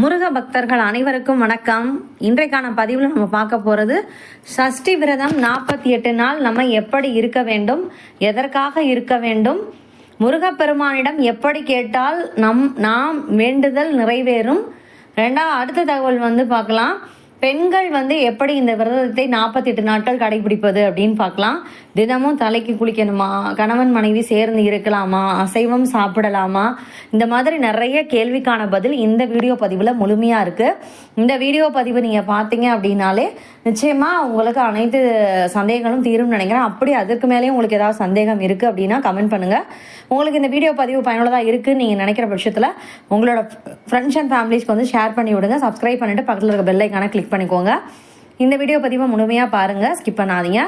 முருக பக்தர்கள் அனைவருக்கும் வணக்கம். இன்றைக்கான பதிவில் நம்ம பார்க்க போகிறது சஷ்டி விரதம் நாற்பத்தி எட்டு நாள் நம்ம எப்படி இருக்க வேண்டும் எதற்காக இருக்க வேண்டும் முருகப்பெருமானிடம் எப்படி கேட்டால் நம் நாம் வேண்டுதல் நிறைவேறும். ரெண்டா அடுத்த தகவல் வந்து பார்க்கலாம். பெண்கள் வந்து எப்படி இந்த விரதத்தை நாற்பத்தி எட்டு நாட்கள் கடைபிடிப்பது அப்படின்னு பார்க்கலாம். தினமும் தலைக்கு குளிக்கணுமா? கணவன் மனைவி சேர்ந்து இருக்கலாமா? அசைவம் சாப்பிடலாமா? இந்த மாதிரி நிறைய கேள்விக்கான பதில் இந்த வீடியோ பதிவில் முழுமையாக இருக்குது இந்த வீடியோ பதிவு நீங்கள் பார்த்தீங்க அப்படின்னாலே நிச்சயமாக உங்களுக்கு அனைத்து சந்தேகங்களும் தீரும்னு நினைக்கிறேன். அப்படி அதற்கு மேலேயும் உங்களுக்கு ஏதாவது சந்தேகம் இருக்குது அப்படின்னா கமெண்ட் பண்ணுங்கள் உங்களுக்கு இந்த வீடியோ பதிவு பயனுள்ளதாக இருக்குன்னு நீங்கள் நினைக்கிற பட்சத்தில் உங்களோட ஃப்ரெண்ட்ஸ் அண்ட் ஃபேமிலிஸ்க்கு வந்து ஷேர் பண்ணி விடுங்க. சப்ஸ்கிரைப் பண்ணிவிட்டு பக்கத்தில் இருக்க பெல்லைக்கான கிளிக் பண்ணிக்கோங்க. இந்த வீடியோ பதிவை முழுமையாக பாருங்கள் ஸ்கிப் பண்ணாதீங்க.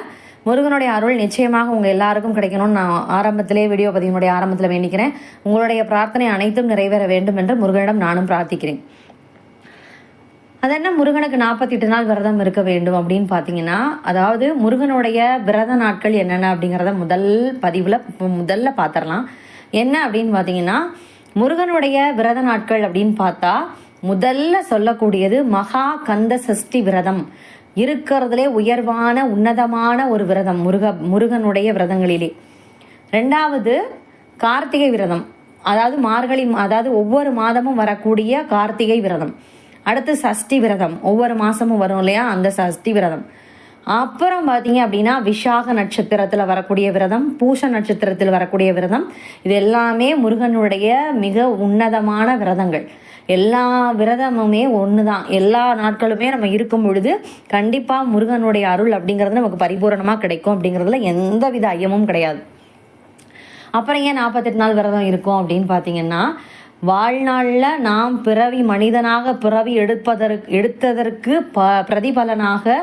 முருகனுடைய அருள் நிச்சயமாக உங்கள் எல்லாருக்கும் கிடைக்கணும்னு நான் ஆரம்பத்திலே வீடியோ பதிவினுடைய ஆரம்பத்தில் வேண்டிக்கிறேன். உங்களுடைய பிரார்த்தனை அனைத்தும் நிறைவேற வேண்டும் என்று முருகனிடம் நானும் பிரார்த்திக்கிறேன். அது என்ன முருகனுக்கு நாற்பத்தி எட்டு நாள் விரதம் இருக்க வேண்டும் அப்படின்னு பார்த்தீங்கன்னா அதாவது முருகனுடைய விரத நாட்கள் என்னென்ன அப்படிங்கிறத முதல் பதிவில் முதல்ல பார்த்துடலாம் என்ன அப்படின்னு பார்த்தீங்கன்னா முருகனுடைய விரத நாட்கள் அப்படின்னு பார்த்தா முதல்ல சொல்லக்கூடியது மகா கந்த சஷ்டி விரதம். இருக்கிறதுலே உயர்வான உன்னதமான ஒரு விரதம் முருக முருகனுடைய விரதங்களிலே. ரெண்டாவது கார்த்திகை விரதம். அதாவது மார்கழி அதாவது ஒவ்வொரு மாதமும் வரக்கூடிய கார்த்திகை விரதம். அடுத்து சஷ்டி விரதம். ஒவ்வொரு மாதமும் வரும் இல்லையா? அந்த சஷ்டி விரதம். அப்புறம் பார்த்தீங்க அப்படின்னா விஷாக நட்சத்திரத்தில் வரக்கூடிய விரதம் பூஷ நட்சத்திரத்தில் வரக்கூடிய விரதம். இது எல்லாமே முருகனுடைய மிக உன்னதமான விரதங்கள். எல்லா விரதமுமே ஒன்று தான் எல்லா நாட்களுமே நம்ம இருக்கும் பொழுது கண்டிப்பாக முருகனுடைய அருள் அப்படிங்கிறது நமக்கு பரிபூரணமாக கிடைக்கும் அப்படிங்கிறதுல எந்த வித ஐயமும் கிடையாது. அப்புறம் ஏன் நாற்பத்தெட்டு நாள் விரதம் இருக்கும் அப்படின்னு பார்த்தீங்கன்னா வாழ்நாளில் நாம் பிறவி மனிதனாக பிறவி எடுப்பதற்கு எடுத்ததற்கு ப பிரதிபலனாக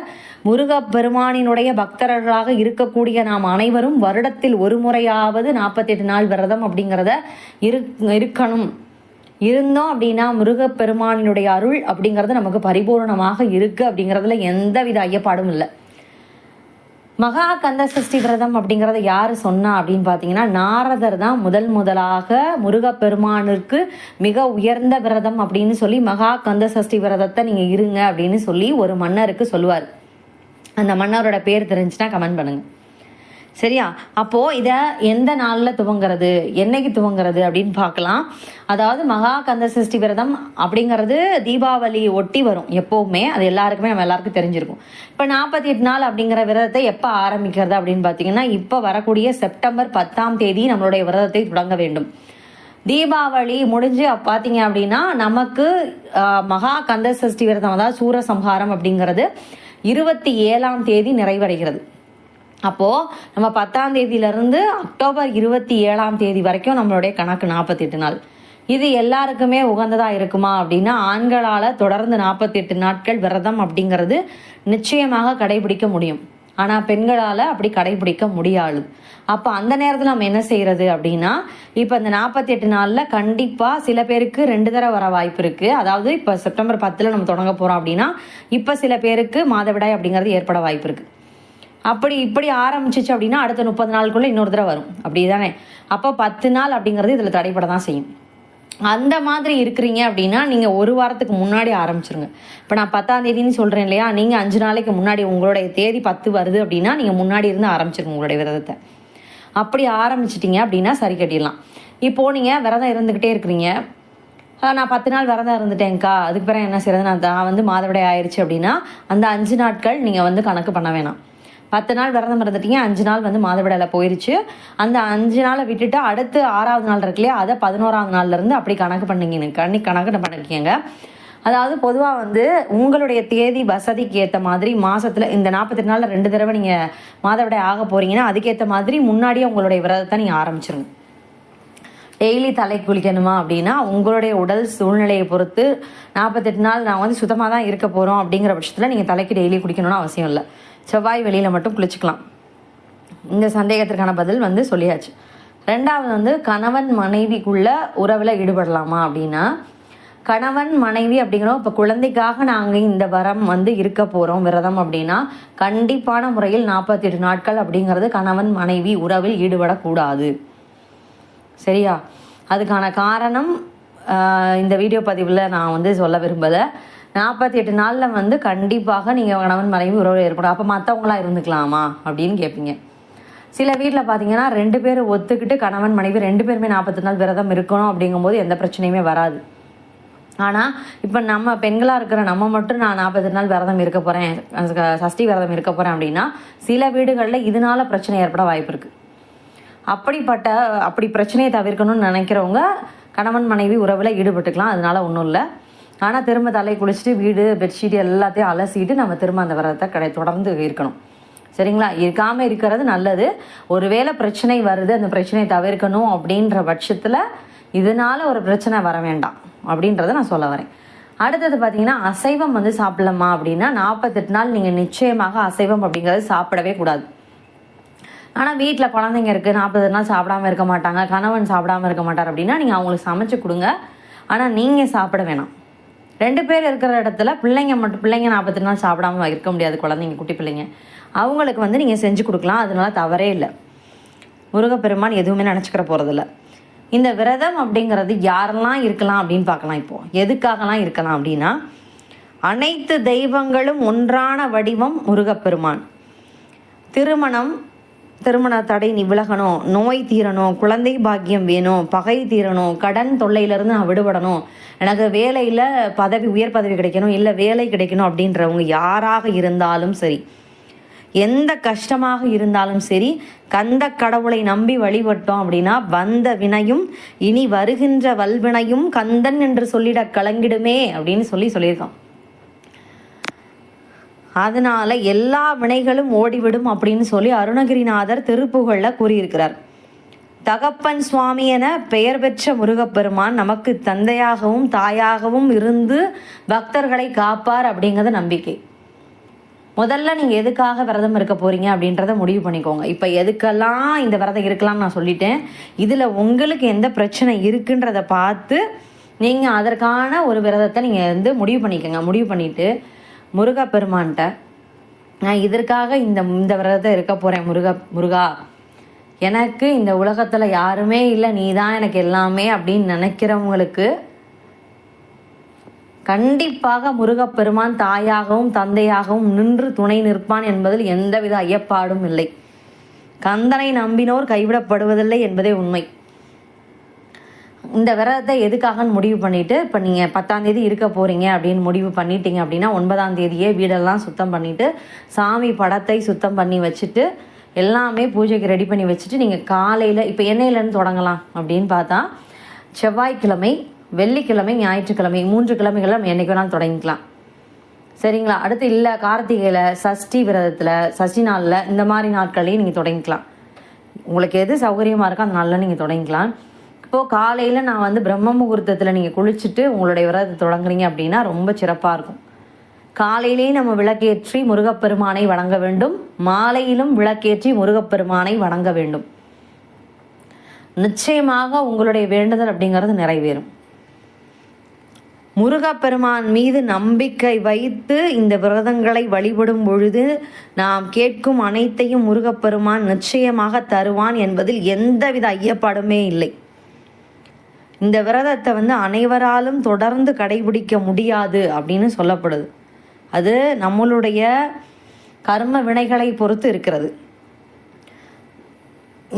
முருகப்பெருமானினுடைய பக்தர்களாக இருக்கக்கூடிய நாம் அனைவரும் வருடத்தில் ஒரு முறையாவது நாற்பத்தெட்டு நாள் விரதம் அப்படிங்கிறத இரு இருக்கணும். இருந்தோம் அப்படின்னா முருகப்பெருமானினுடைய அருள் அப்படிங்கிறது நமக்கு பரிபூர்ணமாக இருக்கு அப்படிங்கிறதுல எந்தவித ஐயப்பாடும் இல்லை. மகா கந்த சஷ்டி விரதம் அப்படிங்கிறத யார் சொன்னா அப்படின்னு பார்த்தீங்கன்னா நாரதர் தான் முதல் முதலாக முருகப்பெருமானிற்கு மிக உயர்ந்த விரதம் அப்படின்னு சொல்லி மகா கந்த சஷ்டி விரதத்தை நீங்கள் இருங்க அப்படின்னு சொல்லி ஒரு மன்னருக்கு சொல்லுவார். அந்த மன்னரோட பேர் தெரிஞ்சுன்னா கமெண்ட் பண்ணுங்க. சரியா? அப்போ இதை எந்த நாளில் துவங்குறது? என்னைக்கு துவங்குறது அப்படின்னு பார்க்கலாம். அதாவது மகா கந்த சஷ்டி விரதம் அப்படிங்கிறது தீபாவளி ஒட்டி வரும் எப்போவுமே. அது எல்லாருக்குமே நம்ம எல்லாருக்கும் தெரிஞ்சிருக்கும். இப்போ நாற்பத்தி எட்டு நாள் அப்படிங்கிற விரதத்தை எப்போ ஆரம்பிக்கிறது அப்படின்னு பார்த்தீங்கன்னா இப்போ வரக்கூடிய செப்டம்பர் பத்தாம் தேதி நம்மளுடைய விரதத்தை தொடங்க வேண்டும். தீபாவளி முடிஞ்சு பார்த்தீங்க அப்படின்னா நமக்கு மகா கந்த சஷ்டி விரதம் அதாவது சூரசம்ஹாரம் அப்படிங்கிறது இருபத்தி ஏழாம் தேதி நிறைவடைகிறது. அப்போது நம்ம பத்தாம் தேதியிலேருந்து அக்டோபர் இருபத்தி ஏழாம் தேதி வரைக்கும் நம்மளுடைய கணக்கு நாற்பத்தெட்டு நாள். இது எல்லாருக்குமே உகந்ததாக இருக்குமா அப்படின்னா ஆண்களால் தொடர்ந்து நாற்பத்தெட்டு நாட்கள் விரதம் அப்படிங்கிறது நிச்சயமாக கடைபிடிக்க முடியும். ஆனால் பெண்களால் அப்படி கடைபிடிக்க முடியாது. அப்போ அந்த நேரத்தில் நம்ம என்ன செய்கிறது அப்படின்னா இப்போ இந்த நாற்பத்தி எட்டு நாளில் கண்டிப்பாக சில பேருக்கு ரெண்டு தடவை வர வாய்ப்பு இருக்குது அதாவது இப்போ செப்டம்பர் பத்தில் நம்ம தொடங்க போகிறோம் அப்படின்னா இப்போ சில பேருக்கு மாதவிடாய் அப்படிங்கிறது ஏற்பட வாய்ப்பு இருக்குது அப்படி இப்படி ஆரம்பிச்சிச்சு அப்படின்னா அடுத்த முப்பது நாளுக்குள்ளே இன்னொரு தடவை வரும். அப்படி தானே அப்போ பத்து நாள் அப்படிங்கிறது இதில் தடைப்பட தான் செய்யும். அந்த மாதிரி இருக்கிறீங்க அப்படின்னா நீங்கள் ஒரு வாரத்துக்கு முன்னாடி ஆரம்பிச்சிருங்க. இப்போ நான் பத்தாம் தேதினு சொல்கிறேன் இல்லையா? நீங்கள் அஞ்சு நாளைக்கு முன்னாடி உங்களுடைய தேதி பத்து வருது அப்படின்னா நீங்கள் முன்னாடி இருந்து ஆரம்பிச்சிருங்க உங்களுடைய விரதத்தை. அப்படி ஆரம்பிச்சிட்டிங்க அப்படின்னா சரி கட்டிடலாம். இப்போது நீங்கள் விரதம் இருந்துக்கிட்டே இருக்கிறீங்க. நான் பத்து நாள் விரதம் இருந்துட்டேங்க்கா அதுக்கு பிறகு என்ன செய்யறது நான் வந்து மாதவிடை ஆயிடுச்சு அப்படின்னா அந்த அஞ்சு நாட்கள் நீங்கள் வந்து கணக்கு பண்ண வேணாம். பத்து நாள் விரதம் இருந்துட்டீங்க அஞ்சு நாள் வந்து மாதவிடையில் போயிருச்சு. அந்த அஞ்சு நாளை விட்டுட்டு அடுத்து ஆறாவது நாள் இருக்கு இல்லையா அதை பதினோராவது நாள்லேருந்து அப்படி கணக்கு பண்ணிங்க கண்ணி கணக்கு பண்ணிக்கங்க. அதாவது பொதுவாக வந்து உங்களுடைய தேதி வசதிக்கு ஏற்ற மாதிரி மாதத்தில் இந்த நாற்பத்தெட்டு நாளில் ரெண்டு தடவை நீங்கள் மாதவிடாய் ஆக போகிறீங்கன்னா அதுக்கேற்ற மாதிரி முன்னாடியே உங்களுடைய விரதத்தை நீங்கள் ஆரம்பிச்சிருங்க. டெய்லி தலை குளிக்கணுமா அப்படின்னா உங்களுடைய உடல் சூழ்நிலையை பொறுத்து நாற்பத்தெட்டு நாள் நான் வந்து சுத்தமாக தான் இருக்க போகிறோம் அப்படிங்கிற பட்சத்தில் நீங்கள் தலைக்கு டெய்லி குளிக்கணும்னு அவசியம் இல்லை. செவ்வாய் வெளியில் மட்டும் குளிச்சுக்கலாம். இந்த சந்தேகத்திற்கான பதில் வந்து சொல்லியாச்சு. ரெண்டாவது வந்து கணவன் மனைவிக்குள்ள உறவில் ஈடுபடலாமா அப்படின்னா கணவன் மனைவி அப்படிங்கிறோம் இப்போ குழந்தைக்காக நாங்கள் இந்த வரம் வந்து இருக்க போகிறோம் விரதம் அப்படின்னா கண்டிப்பான முறையில் நாற்பத்தி எட்டு நாட்கள் அப்படிங்கிறது கணவன் மனைவி உறவில் ஈடுபடக்கூடாது. சரியா? அதுக்கான காரணம் இந்த வீடியோ பதிவில் நான் வந்து சொல்ல விரும்பலை. நாற்பத்தி எட்டு நாளில் வந்து கண்டிப்பாக நீங்கள் கணவன் மனைவி உறவு ஏற்படும். அப்போ மற்றவங்களா இருந்துக்கலாமா அப்படின்னு கேட்பீங்க சில வீட்டில் பார்த்தீங்கன்னா ரெண்டு பேரும் ஒத்துக்கிட்டு கணவன் மனைவி ரெண்டு பேருமே நாற்பத்தி நாள் விரதம் இருக்கணும் அப்படிங்கும்போது எந்த பிரச்சனையுமே வராது. ஆனால் இப்போ நம்ம பெண்களாக இருக்கிற நம்ம மட்டும் நான் நாற்பத்தி நாள் விரதம் இருக்க போகிறேன் சஷ்டி விரதம் இருக்க போகிறேன் அப்படின்னா சில வீடுகளில் இதனால பிரச்சனை ஏற்பட வாய்ப்பு இருக்குது அப்படிப்பட்ட அப்படி பிரச்சனையை தவிர்க்கணும்னு நினைக்கிறவங்க கணவன் மனைவி உறவில் ஈடுபட்டுக்கலாம். அதனால ஒன்றும் இல்லை. ஆனால் திரும்ப தலை குளிச்சுட்டு வீடு பெட்ஷீட் எல்லாத்தையும் அலசிட்டு நம்ம திரும்ப அந்த விரதத்தை கடை தொடர்ந்து இருக்கணும். சரிங்களா? இருக்காமல் இருக்கிறது நல்லது. ஒருவேளை பிரச்சனை வருது அந்த பிரச்சனையை தவிர்க்கணும் அப்படின்ற பட்சத்தில் இதனால் ஒரு பிரச்சனை வர வேண்டாம் அப்படின்றத நான் சொல்ல வரேன். அடுத்தது பார்த்தீங்கன்னா அசைவம் வந்து சாப்பிடலாமா அப்படின்னா நாற்பத்தெட்டு நாள் நீங்கள் நிச்சயமாக அசைவம் அப்படிங்கிறது சாப்பிடவே கூடாது. ஆனால் வீட்டில் குழந்தைங்க இருக்குது நாற்பது நாள் சாப்பிடாம இருக்க மாட்டாங்க கணவன் சாப்பிடாம இருக்க மாட்டார் அப்படின்னா நீங்கள் அவங்களுக்கு சமைச்சு கொடுங்க. ஆனால் நீங்கள் சாப்பிட வேணாம். ரெண்டு பேர் இருக்கிற இடத்துல பிள்ளைங்க மட்டும் பிள்ளைங்க நாற்பத்தி நாள் சாப்பிடாம இருக்க முடியாது குழந்தைங்க குட்டி பிள்ளைங்க. அவங்களுக்கு வந்து நீங்கள் செஞ்சு கொடுக்கலாம் அதனால தவறே இல்லை. முருகப்பெருமான் எதுவுமே நினச்சிக்கிற போகிறதில்ல இந்த விரதம் அப்படிங்கிறது யாரெல்லாம் இருக்கலாம் அப்படின்னு பார்க்கலாம் இப்போ. எதுக்காகலாம் இருக்கலாம் அப்படின்னா அனைத்து தெய்வங்களும் ஒன்றான வடிவம் முருகப்பெருமான். திருமணம் திருமண தடை நீ விலகணும் நோய் தீரணும் குழந்தை பாக்கியம் வேணும் பகை தீரணும் கடன் தொல்லையிலேருந்து நான் விடுபடணும். எனக்கு வேலையில் பதவி உயர் பதவி கிடைக்கணும் இல்லை வேலை கிடைக்கணும் அப்படின்றவங்க யாராக இருந்தாலும் சரி எந்த கஷ்டமாக இருந்தாலும் சரி கந்த கடவுளை நம்பி வழிபட்டோம் அப்படின்னா வந்த வினையும் இனி வருகின்ற வல்வினையும் கந்தன் என்று சொல்லிட கலங்கிடுமே அப்படின்னு சொல்லி சொல்லியிருக்கான். அதனால எல்லா வினைகளும் ஓடிவிடும் அப்படின்னு சொல்லி அருணகிரிநாதர் திருப்புகழில் கூறியிருக்கிறார். தகப்பன் சுவாமி என பெயர் பெற்ற முருகப்பெருமான் நமக்கு தந்தையாகவும் தாயாகவும் இருந்து பக்தர்களை காப்பார் அப்படிங்கிறது நம்பிக்கை. முதல்ல நீங்க எதுக்காக விரதம் இருக்க போறீங்க அப்படின்றத முடிவு பண்ணிக்கோங்க. இப்ப எதுக்கெல்லாம் இந்த விரதம் இருக்கலாம்னு நான் சொல்லிட்டேன். இதுல உங்களுக்கு எந்த பிரச்சனை இருக்குன்றத பார்த்து நீங்க அதற்கான ஒரு விரதத்தை நீங்க வந்து முடிவு பண்ணிக்கோங்க. முடிவு பண்ணிட்டு முருகப்பெருமான்கிட்ட நான் இதற்காக இந்த இந்த விரதத்தை இருக்க போகிறேன் முருக முருகா. எனக்கு இந்த உலகத்தில் யாருமே இல்லை நீ தான் எனக்கு எல்லாமே அப்படின்னு நினைக்கிறவங்களுக்கு கண்டிப்பாக முருகப்பெருமான் தாயாகவும் தந்தையாகவும் நின்று துணை நிற்பான் என்பதில் எந்தவித ஐயப்பாடும் இல்லை. கந்தனை நம்பினோர் கைவிடப்படுவதில்லை என்பதே உண்மை. இந்த விரதத்தை எதுக்காகன்னு முடிவு பண்ணிட்டு இப்போ நீங்கள் பத்தாம் தேதி இருக்க போறீங்க அப்படின்னு முடிவு பண்ணிட்டீங்க அப்படின்னா ஒன்பதாம் தேதியே வீடெல்லாம் சுத்தம் பண்ணிட்டு சாமி படத்தை சுத்தம் பண்ணி வச்சுட்டு எல்லாமே பூஜைக்கு ரெடி பண்ணி வச்சுட்டு நீங்கள் காலையில் இப்போ எண்ணெயிலேருந்து தொடங்கலாம் அப்படின்னு பார்த்தா செவ்வாய்க்கிழமை வெள்ளிக்கிழமை ஞாயிற்றுக்கிழமை மூன்று கிழமைகளில் நம்ம என்றைக்கு வேணாலும் தொடங்கிக்கலாம். சரிங்களா? அடுத்து இல்லை கார்த்திகையில் சஷ்டி விரதத்தில் சஷ்டி நாளில் இந்த மாதிரி நாட்கள்லையும் நீங்கள் தொடங்கிக்கலாம். உங்களுக்கு எது சௌகரியமாக இருக்கோ அந்த நாளில் நீங்கள் தொடங்கிக்கலாம். இப்போது காலையில் நான் வந்து பிரம்ம முகூர்த்தத்தில் நீங்கள் குளிச்சுட்டு உங்களுடைய விரதத்தை தொடங்குறீங்க அப்படின்னா ரொம்ப சிறப்பாக இருக்கும். காலையிலேயே நம்ம விளக்கேற்றி முருகப்பெருமானை வணங்க வேண்டும். மாலையிலும் விளக்கேற்றி முருகப்பெருமானை வணங்க வேண்டும். நிச்சயமாக உங்களுடைய வேண்டுதல் அப்படிங்கிறது நிறைவேறும். முருகப்பெருமான் மீது நம்பிக்கை வைத்து இந்த விரதங்களை வழிபடும் பொழுது நாம் கேட்கும் அனைத்தையும் முருகப்பெருமான் நிச்சயமாக தருவான் என்பதில் எந்தவித ஐயப்பாடுமே இல்லை. இந்த விரதத்தை வந்து அனைவராலும் தொடர்ந்து கடைபிடிக்க முடியாது அப்படின்னு சொல்லப்படுது. அது நம்மளுடைய கர்ம வினைகளை பொறுத்து இருக்கிறது.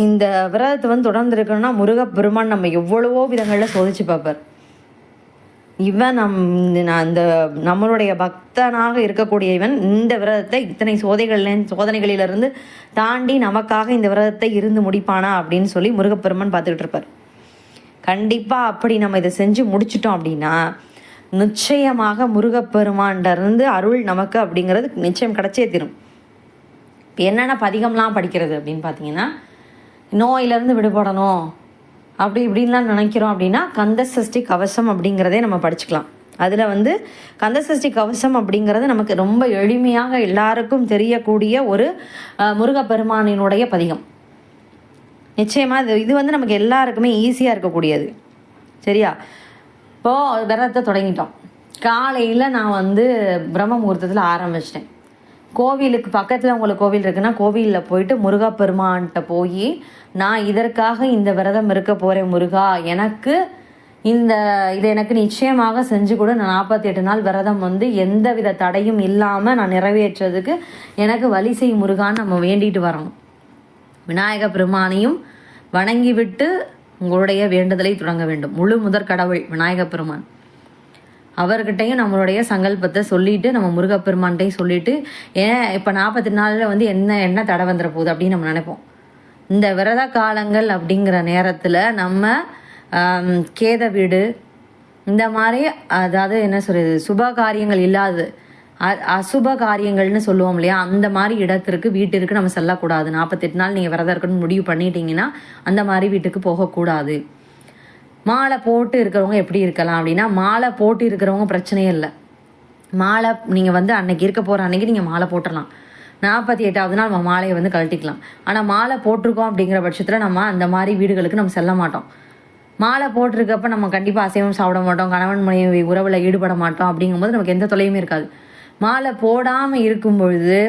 இந்த விரதத்தை வந்து தொடர்ந்து இருக்கணும்னா முருகப்பெருமான் நம்ம எவ்வளவோ விதங்களில் சோதிச்சு பார்ப்பார். இவன் நம் நான் நம்மளுடைய பக்தனாக இருக்கக்கூடிய இவன் இந்த விரதத்தை இத்தனை சோதைகள் சோதனைகளிலிருந்து தாண்டி நமக்காக இந்த விரதத்தை இருந்து முடிப்பானா அப்படின்னு சொல்லி முருகப்பெருமான் பார்த்துக்கிட்டு இருப்பார். கண்டிப்பாக அப்படி நம்ம இதை செஞ்சு முடிச்சிட்டோம் அப்படின்னா நிச்சயமாக முருகப்பெருமான்டருந்து அருள் நமக்கு அப்படிங்கிறது நிச்சயம் கிடச்சே தரும். இப்போ என்னென்ன பதிகம்லாம் படிக்கிறது அப்படின்னு பார்த்தீங்கன்னா நோயிலிருந்து விடுபடணும் அப்படி இப்படின்லாம் நினைக்கிறோம் அப்படின்னா கந்த சஷ்டி கவசம் அப்படிங்கிறதே நம்ம படிச்சுக்கலாம். அதில் வந்து கந்த சஷ்டி கவசம் அப்படிங்கிறது நமக்கு ரொம்ப எளிமையாக எல்லாருக்கும் தெரியக்கூடிய ஒரு முருகப்பெருமானினுடைய பதிகம். நிச்சயமாக இது இது வந்து நமக்கு எல்லாருக்குமே ஈஸியாக இருக்கக்கூடியது. சரியா? இப்போது விரதத்தை தொடங்கிட்டோம். காலையில் நான் வந்து பிரம்ம முகூர்த்தத்தில் ஆரம்பிச்சிட்டேன். கோவிலுக்கு பக்கத்தில் உங்களுக்கு கோவில் இருக்குன்னா கோவிலில் போயிட்டு முருகா பெருமான்கிட்ட போய் நான் இதற்காக இந்த விரதம் இருக்க போகிறேன் முருகா. எனக்கு இந்த இதை எனக்கு நிச்சயமாக செஞ்சு கொடு. நான் நாற்பத்தி எட்டு நாள் விரதம் வந்து எந்த வித தடையும் இல்லாமல் நான் நிறைவேற்றுறதுக்கு எனக்கு வழி செய் முருகான்னு நம்ம வேண்டிட்டு வரணும் விநாயக பெருமானையும் வணங்கிவிட்டு உங்களுடைய வேண்டுதலை தொடங்க வேண்டும். முழு முதற் கடவுள் விநாயக பெருமான். அவர்கிட்டையும் நம்மளுடைய சங்கல்பத்தை சொல்லிட்டு நம்ம முருகப்பெருமான்கிட்டையும் சொல்லிட்டு ஏன் இப்போ நாற்பத்தி நாளில் வந்து என்ன என்ன தடை வந்துட போகுது? அப்படின்னு நம்ம நினைப்போம். இந்த விரத காலங்கள் அப்படிங்கிற நேரத்தில் நம்ம கேத வீடு இந்த மாதிரி அதாவது என்ன சொல்கிறது சுப காரியங்கள் இல்லாது அசுப காரியங்கள்னு சொல்லுவோம் இல்லையா? அந்த மாதிரி இடத்திற்கு வீட்டிற்கு நம்ம செல்லக்கூடாது. நாற்பத்தெட்டு நாள் நீங்கள் விரதம் இருக்கணும்னு முடிவு பண்ணிட்டீங்கன்னா அந்த மாதிரி வீட்டுக்கு போகக்கூடாது. மாலை போட்டு இருக்கிறவங்க எப்படி இருக்கலாம் அப்படின்னா மாலை போட்டு இருக்கிறவங்க பிரச்சனையே இல்லை. மாலை நீங்கள் வந்து அன்னைக்கு இருக்க போகிற அன்னைக்கு நீங்கள் மாலை போட்டுடலாம் நாற்பத்தி எட்டாவது நாள் நம்ம மாலையை வந்து கழட்டிக்கலாம். ஆனால் மாலை போட்டிருக்கோம் அப்படிங்கிற பட்சத்தில் நம்ம அந்த மாதிரி வீடுகளுக்கு நம்ம செல்ல மாட்டோம். மாலை போட்டிருக்கப்ப நம்ம கண்டிப்பாக அசைவம் சாப்பிட மாட்டோம் கணவன் மனைவி உறவில் ஈடுபட மாட்டோம் அப்படிங்கும்போது நமக்கு எந்த தொலையுமே இருக்காது. மாலை போடாமல் இருக்கும் பொழுது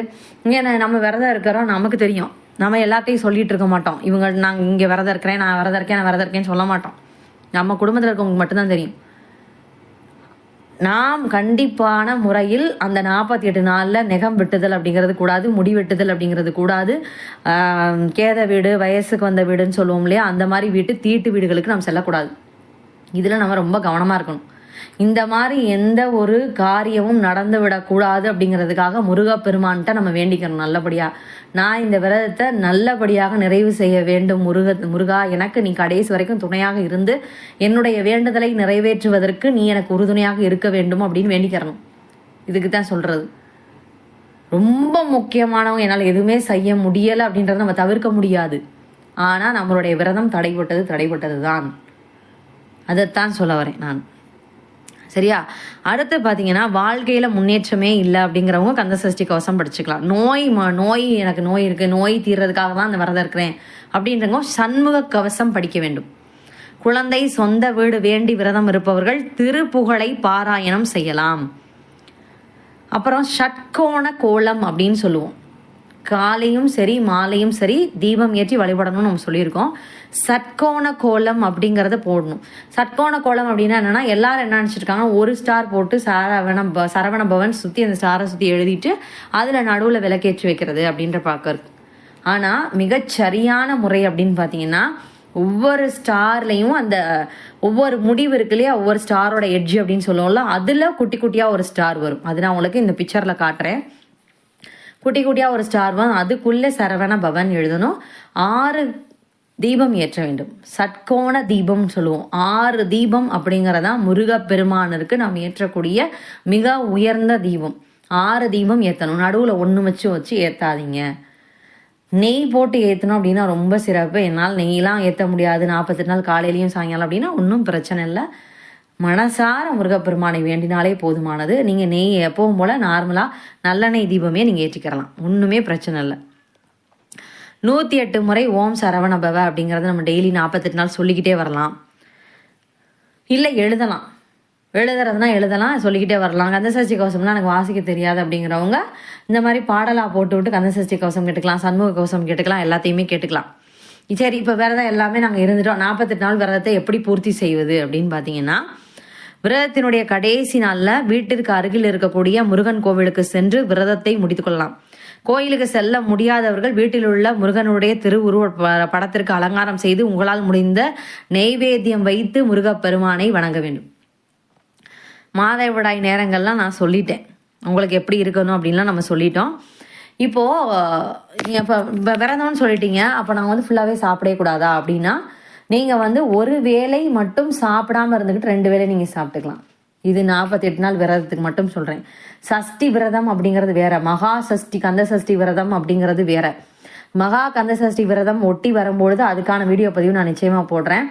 இங்கே நம்ம விரதம் இருக்கிறோம் நமக்கு தெரியும். நம்ம எல்லாத்தையும் சொல்லிட்டு இருக்க மாட்டோம். இவங்க நாங்கள் இங்கே விரதம் இருக்கிறேன் நான் விரதம் இருக்கேன் நான் விரதம் இருக்கேன்னு சொல்ல மாட்டோம். நம்ம குடும்பத்தில் இருக்கவங்களுக்கு மட்டும்தான் தெரியும். நாம் கண்டிப்பான முறையில் அந்த நாற்பத்தி எட்டு நாளில் நெகம் வெட்டுதல் அப்படிங்கிறது கூடாது முடி வெட்டுதல் அப்படிங்கிறது கூடாது. கேத வீடு வயசுக்கு வந்த வீடுன்னு சொல்லுவோம் இல்லையா? அந்த மாதிரி வீட்டு தீட்டு வீடுகளுக்கு நாம் செல்லக்கூடாது. இதில் நம்ம ரொம்ப கவனமாக இருக்கணும். இந்த மாதிரி எந்த ஒரு காரியமும் நடந்து விடக்கூடாது அப்படிங்கிறதுக்காக முருகப்பெருமான்கிட்ட நம்ம வேண்டிக்கணும் நல்லபடியாக நான் இந்த விரதத்தை நல்லபடியாக நிறைவு செய்ய வேண்டும் முருக முருகா எனக்கு நீ கடைசி வரைக்கும் துணையாக இருந்து என்னுடைய வேண்டுதலை நிறைவேற்றுவதற்கு நீ எனக்கு உறுதுணையாக இருக்க வேண்டும் அப்படின்னு வேண்டிக்கிறணும். இதுக்கு தான் சொல்கிறது ரொம்ப முக்கியமானவங்க என்னால் எதுவுமே செய்ய முடியலை அப்படின்றத நம்ம தவிர்க்க முடியாது. ஆனால் நம்மளுடைய விரதம் தடைப்பட்டது தடைப்பட்டது தான் அதைத்தான் சொல்ல வரேன் நான். சரியா? அடுத்து பார்த்தீங்கன்னா வாழ்க்கையில் முன்னேற்றமே இல்லை அப்படிங்கிறவங்க கந்த சஷ்டி கவசம் படிச்சுக்கலாம். நோய் நோய் எனக்கு நோய் இருக்குது நோய் தீர்றதுக்காக தான் அந்த விரதம் இருக்கிறேன் அப்படின்றவங்க சண்முக கவசம் படிக்க வேண்டும். குழந்தை சொந்த வீடு வேண்டி விரதம் இருப்பவர்கள் திருப்புகழை பாராயணம் செய்யலாம். அப்புறம் ஷட்கோண கோலம் அப்படின்னு சொல்லுவோம். காலையும் சரி மாலையும் சரி தீபம் ஏற்றி வழிபடணும்னு நம்ம சொல்லியிருக்கோம். சட்கோண கோலம் அப்படிங்கிறத போடணும். சட்கோண கோலம் அப்படின்னா என்னன்னா எல்லாரும் என்ன நினச்சிருக்காங்க ஒரு ஸ்டார் போட்டு சரவண ப- சரவண பவன் சுற்றி அந்த ஸ்டாரை சுற்றி எழுதிட்டு அதில் நடுவில் விளக்கேற்றி வைக்கிறது அப்படின்ற பழக்கம் இருக்கு. ஆனால் மிகச்சரியான முறை அப்படின்னு பார்த்தீங்கன்னா ஒவ்வொரு ஸ்டார்லையும் அந்த ஒவ்வொரு முடிவு இருக்கு இல்லையா ஒவ்வொரு ஸ்டாரோட எட்ஜ் அப்படின்னு சொல்லுவோம்ல அதில் குட்டி குட்டியாக ஒரு ஸ்டார் வரும். அது நான் உங்களுக்கு இந்த பிக்சரில் காட்டுறேன். குட்டி குட்டியாக ஒரு ஸ்டார் வரும். அதுக்குள்ளே சரவண பவன் எழுதணும். ஆறு தீபம் ஏற்ற வேண்டும். சட்கோண தீபம் சொல்லுவோம். ஆறு தீபம் அப்படிங்கிறதா முருகப்பெருமானருக்கு நாம் ஏற்றக்கூடிய மிக உயர்ந்த தீபம். ஆறு தீபம் ஏற்றணும் நடுவில் ஒன்று வச்சு வச்சு ஏற்றாதீங்க நெய் போட்டு ஏற்றணும் அப்படின்னா ரொம்ப சிறப்பு. என்னால் நெய்லாம் ஏற்ற முடியாது. நாற்பத்தெட்டு நாள் காலையிலையும் சாயங்காலம் அப்படின்னா ஒன்றும் பிரச்சனை இல்லை. மனசார முருகப்பெருமானை வேண்டினாலே போதுமானது. நீங்கள் நெய் எப்பவும் போல் நார்மலாக நல்லெண்ணெய் தீபமே நீங்கள் ஏற்றிக்கிறலாம் ஒன்றுமே பிரச்சனை இல்லை. நூற்றி எட்டு முறை ஓம் சரவண பவ அப்படிங்கிறத நம்ம டெய்லி நாற்பத்தெட்டு நாள் சொல்லிக்கிட்டே வரலாம். இல்லை எழுதலாம். எழுதுறதுனா எழுதலாம் சொல்லிக்கிட்டே வரலாம். கந்தசஷ்டி கவசம்னா எனக்கு வாசிக்க தெரியாது அப்படிங்கிறவங்க இந்த மாதிரி பாடலாக போட்டு விட்டு கந்தசஷ்டி கவசம் கேட்டுக்கலாம் சண்முக கவசம் கேட்டுக்கலாம் எல்லாத்தையுமே கேட்டுக்கலாம். சரி இப்போ விரதம் எல்லாமே நாங்கள் இருந்துட்டோம். நாற்பத்தெட்டு நாள் விரதத்தை எப்படி பூர்த்தி செய்வது அப்படின்னு பார்த்தீங்கன்னா விரதத்தினுடைய கடைசி நாளில் வீட்டிற்கு அருகில் இருக்கக்கூடிய முருகன் கோவிலுக்கு சென்று விரதத்தை முடித்துக்கொள்ளலாம் கோயிலுக்கு செல்ல முடியாதவர்கள் வீட்டில் உள்ள முருகனுடைய திருவுருவ ப- படத்திற்கு அலங்காரம் செய்து உங்களால் முடிந்த நெய்வேத்தியம் வைத்து முருகப்பெருமானை வணங்க வேண்டும். மாதவிடாய் நேரங்கள்லாம் நான் சொல்லிட்டேன். உங்களுக்கு எப்படி இருக்கணும் அப்படின்லாம் நம்ம சொல்லிட்டோம். இப்போ நீங்கள் இப்போ வ- விரதம்னு சொல்லிட்டீங்க. அப்போ நாங்கள் வந்து ஃபுல்லாகவே சாப்பிடவே கூடாதா அப்படின்னா நீங்கள் வந்து ஒரு வேளை மட்டும் சாப்பிடாம இருந்துக்கிட்டு ரெண்டு வேளை நீங்கள் சாப்பிட்டுக்கலாம். இது நாற்பத்தெட்டு நாள் விரதத்துக்கு மட்டும் சொல்கிறேன் சஷ்டி விரதம் அப்படிங்கிறது வேற. மகா சஷ்டி கந்த சஷ்டி விரதம் அப்படிங்கிறது வேற. மகா கந்த சஷ்டி விரதம் ஒட்டி வரும்பொழுது அதுக்கான வீடியோ பதிவு நான் நிச்சயமாக போடுறேன்.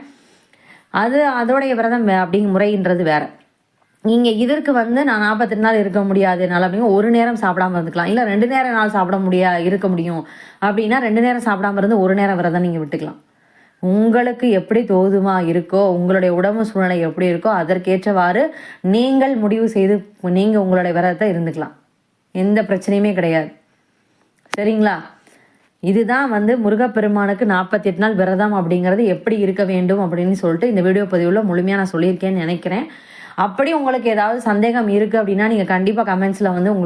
அது அதோடைய விரதம் வே- அப்படிங்கிற முறைன்றது வேற. நீங்கள் இதற்கு வந்து நான் நாற்பத்தெட்டு நாள் இருக்க முடியாது. என்னால் அப்படிங்க ஒரு நேரம் சாப்பிடாம இருந்துக்கலாம். இல்லை ரெண்டு நேரம் நாள் சாப்பிட முடியா இருக்க முடியும். அப்படின்னா ரெண்டு நேரம் சாப்பிடாம இருந்து ஒரு நேரம் விரதம் நீங்கள் விட்டுக்கலாம். உங்களுக்கு எப்படி தோதுமா இருக்கோ உங்களுடைய உடம்பு சூழ்நிலை எப்படி இருக்கோ அதற்கேற்றவாறு நீங்கள் முடிவு செய்து நீங்க உங்களுடைய விரதத்தை இருந்துக்கலாம். எந்த பிரச்சனையுமே கிடையாது. சரிங்களா? இதுதான் வந்து முருகப்பெருமானுக்கு நாற்பத்தி எட்டு நாள் விரதம் அப்படிங்கிறது எப்படி இருக்க வேண்டும் அப்படின்னு சொல்லிட்டு இந்த வீடியோ பதிவில் முழுமையாக நான் சொல்லியிருக்கேன்னு நினைக்கிறேன். அப்படி உங்களுக்கு ஏதாவது சந்தேகம் இருக்குது அப்படின்னா நீங்கள் கண்டிப்பாக கமெண்ட்ஸில் வந்து உங்களோட